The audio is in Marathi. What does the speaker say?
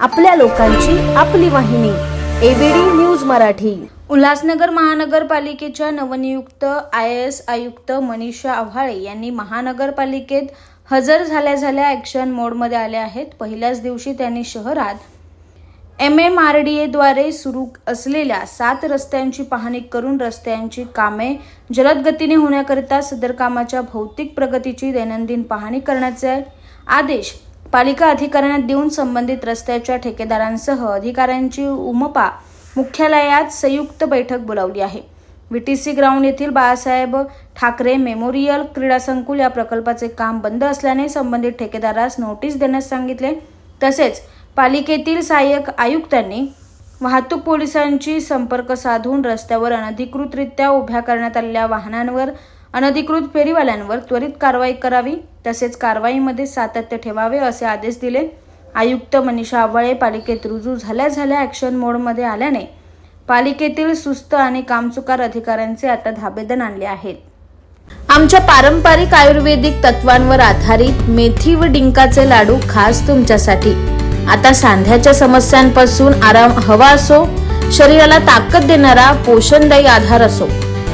आपल्या लोकांची आपली वाहिनी एबीडी न्यूज मराठी. उल्हासनगर महानगरपालिकेच्या नवनियुक्त आय एस आयुक्त मनीषा आव्हाळे यांनी महानगरपालिकेत हजर झाल्या झाल्या ॲक्शन मोडमध्ये आले आहेत. पहिल्याच दिवशी त्यांनी शहरात एम एम आर डी एद्वारे सुरू असलेल्या सात रस्त्यांची पाहणी करून रस्त्यांची कामे जलद गतीने होण्याकरिता सदर कामाच्या भौतिक प्रगतीची दैनंदिन पाहणी करण्याचे आदेश पालिका अधिकाऱ्यांना देऊन संबंधित रस्त्याच्या ठेकेदारांसह अधिकाऱ्यांची उमपा मुख्यालयात संयुक्त बैठक बोलावली आहे. व्हीटीसी ग्राउंड येथील बाळासाहेब ठाकरे मेमोरियल क्रीडा संकुल या प्रकल्पाचे काम बंद असल्याने संबंधित ठेकेदारास नोटीस देण्यास सांगितले. तसेच पालिकेतील सहाय्यक आयुक्तांनी वाहतूक पोलिसांची संपर्क साधून रस्त्यावर अनधिकृतरित्या उभ्या करण्यात आलेल्या वाहनांवर अनधिकृत फेरीवाल्यांवर त्वरित कारवाई करावी तसेच कारवाईमध्ये सातत्य ठेवावे असे आदेश दिले. आयुक्त मनीषा आव्हाळे पालिकेत रुजू झाल्या झाल्या ॲक्शन मोडमध्ये आल्याने पालिकेतील सुस्त आणि कामचुकार अधिकाऱ्यांचे आता धाबेदन आणले आहेत. आमच्या पारंपरिक आयुर्वेदिक तत्वांवर आधारित मेथी व डिंकाचे लाडू खास तुमच्यासाठी. आता सांध्याच्या समस्यांपासून आराम हवा असो शरीराला ताकद देणारा पोषणदायी आधार असो.